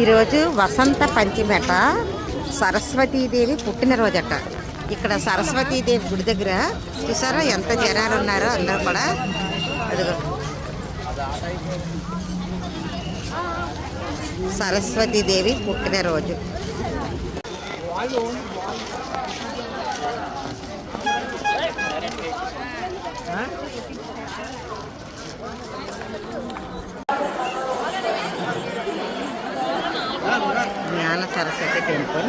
ఈరోజు వసంత పంచమట సరస్వతీదేవి పుట్టినరోజట. ఇక్కడ సరస్వతీదేవి గుడి దగ్గర చూసారా ఎంత జనాలు ఉన్నారో అందరూ కూడా. అదిగో. సరస్వతీదేవి పుట్టినరోజు. జ్ఞాన సరస్వతి టెంపుల్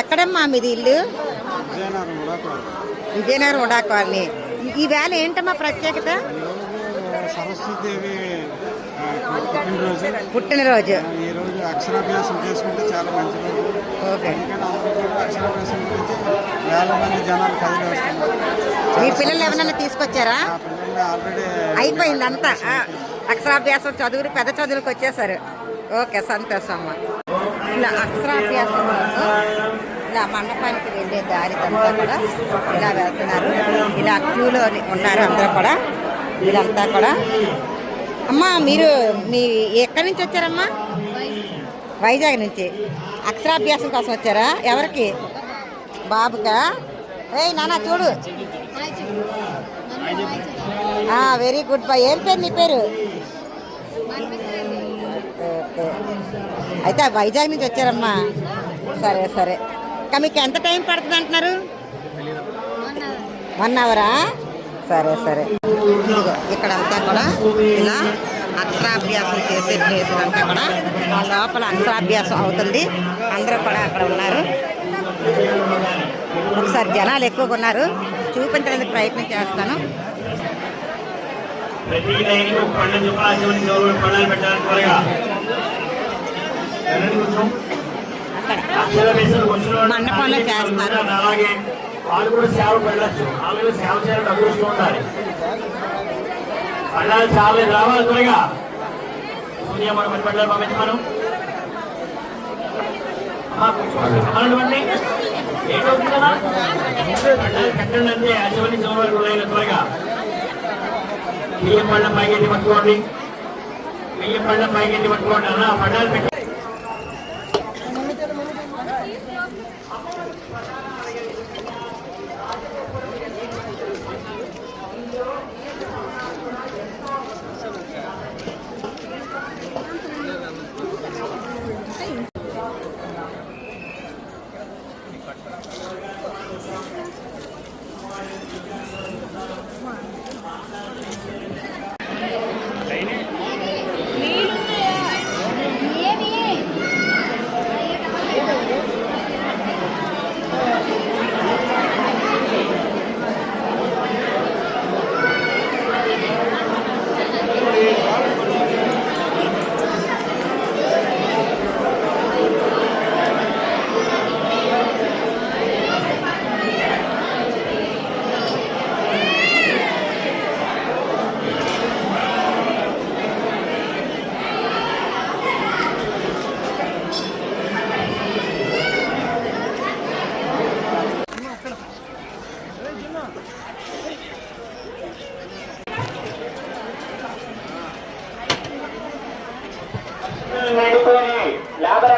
ఎక్కడమ్మా మీది ఇల్లు? విజయనగరం ఉడా కాలనీ వేళ ఏంటమ్మా ప్రత్యేకత? ఈరోజు సరస్వతీదేవి పుట్టినరోజు. పుట్టినరోజు. ఈ రోజు అక్షరాభ్యాసం చేసుకుంటే చాలా మంచి రోజు ఓకే అక్షరాభ్యాసం గురించి వేల మంది జనాలు కదిలి వస్తున్నారు. మీ పిల్లలు ఎవరైనా తీసుకొచ్చారా? అయిపోయింది అంతా అక్షరాభ్యాసం చదువులు పెద్ద చదువులకు వచ్చేసారు. ఓకే సంతోషం అమ్మ. ఇలా అక్షరాభ్యాసం కోసం ఇలా మండపానికి వెళ్ళే దారి అంతా కూడా ఇలా వెళ్తున్నారు. ఇలా క్యూలో ఉన్నారు అందరూ కూడా. వీళ్ళంతా కూడా. అమ్మా మీరు మీ ఎక్కడి నుంచి వచ్చారమ్మా? వైజాగ్ నుంచి. అక్షరాభ్యాసం కోసం వచ్చారా? ఎవరికి? బాబుకా? ఏయ్ నాన్న చూడు. వెరీ గుడ్ బాయ్ ఏం పేరు నీ పేరు? ఓకే. అయితే వైజాగ్ నుంచి వచ్చారమ్మా. సరే సరే. ఇంకా మీకు ఎంత టైం పడుతుంది అంటున్నారు? వన్ అవరా? సరే సరే. ఇక్కడ అంతా కూడా ఇలా అక్షరాభ్యాసం చేసే ప్లేస్ అంతా కూడా ఆ లోపల అక్షరాభ్యాసం అవుతుంది. అందరూ కూడా అక్కడ ఉన్నారు. ఒకసారి జనాలు ఎక్కువగా ఉన్నారు. చూపించడానికి ప్రయత్నం చేస్తాను. ప్రతి లైన్కు పళ్ళలు త్వరగా వెనక్కి కూర్చో. అక్కడ అక్షర వేసులు వచ్చిన వాళ్ళు మండపంలో చేస్తారు. అలాగే వాళ్ళు కూడా సేవ వెళ్ళచ్చు వాళ్ళు సేవ చేయడం అదృష్టం ఉండాలి పళ్ళాలు చాలా రావాలి త్వరగా. సూర్య మనం పది పళ్ళాలు పంపించమను. ఏంటవుతుందన్నా? పళ్ళాలు కట్టండి అంతే వరకు లైన్లు త్వరగా. బియ్యం పళ్ళ పైకెత్తి పట్టుకోండి. బియ్యం పళ్ళ పైకెత్తి పట్టుకోండి. అన్న పడ్డాలు పెట్టి.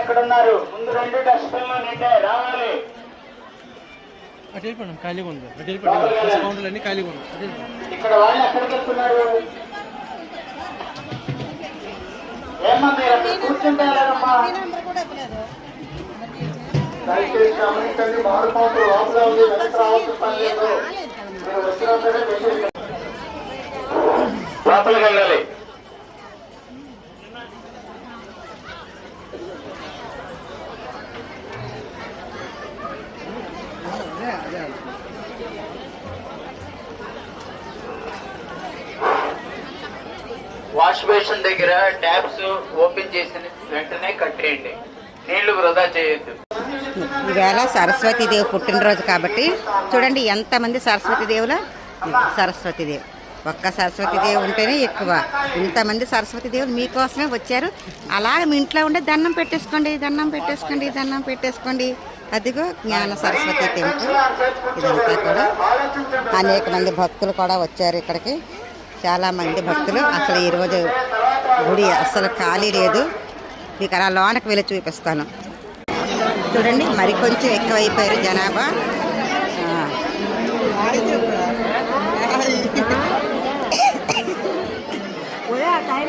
లేబర్ ఎక్కడున్నారు? ముందు రెండు డస్ట్బిన్లు నిండే రావాలి. అటు వెళ్ళిపోండి ఖాళీగా ఉంది. అటు వెళ్ళిపోండి కౌంటర్లు అన్ని ఖాళీగా ఉంది ఇక్కడ వాళ్ళు ఎక్కడికి వెళ్తున్నారు? ఏమ్మా మీరు అక్కడ కూర్చుంటే దయచేసి గమనించండి లోపల ఉంది రావాల్సిన పని లేదు. మీరు వచ్చినా సరే మెసేజ్ లోపలికి వెళ్ళాలి. వాష్ బేషన్ దగ్గర ట్యాప్స్ ఓపెన్ చేసిన వెంటనే కట్టేయండి. నీళ్ళు వృధా చేయొద్దు. ఈవేళ సరస్వతీదేవి పుట్టినరోజు కాబట్టి చూడండి ఎంతమంది సరస్వతీదేవుల సరస్వతీదేవి ఒక్క సరస్వతీదేవి ఉంటేనే ఎక్కువ. ఇంతమంది సరస్వతీదేవులు మీకోసమే వచ్చారు. అలాగే మీ ఇంట్లో ఉండే దండం పెట్టేసుకోండి దండం పెట్టేసుకోండి దండం పెట్టేసుకోండి. అదిగో జ్ఞాన సరస్వతి టెంపుల్ ఇదంతా కూడా. అనేక మంది భక్తులు కూడా వచ్చారు ఇక్కడికి. చాలామంది భక్తులు. అసలు ఈరోజు గుడి అసలు ఖాళీ లేదు. మీకు అలా లోనకి వెళ్ళి చూపిస్తాను. చూడండి మరి కొంచెం ఎక్కువైపోయారు జనాభా. టైం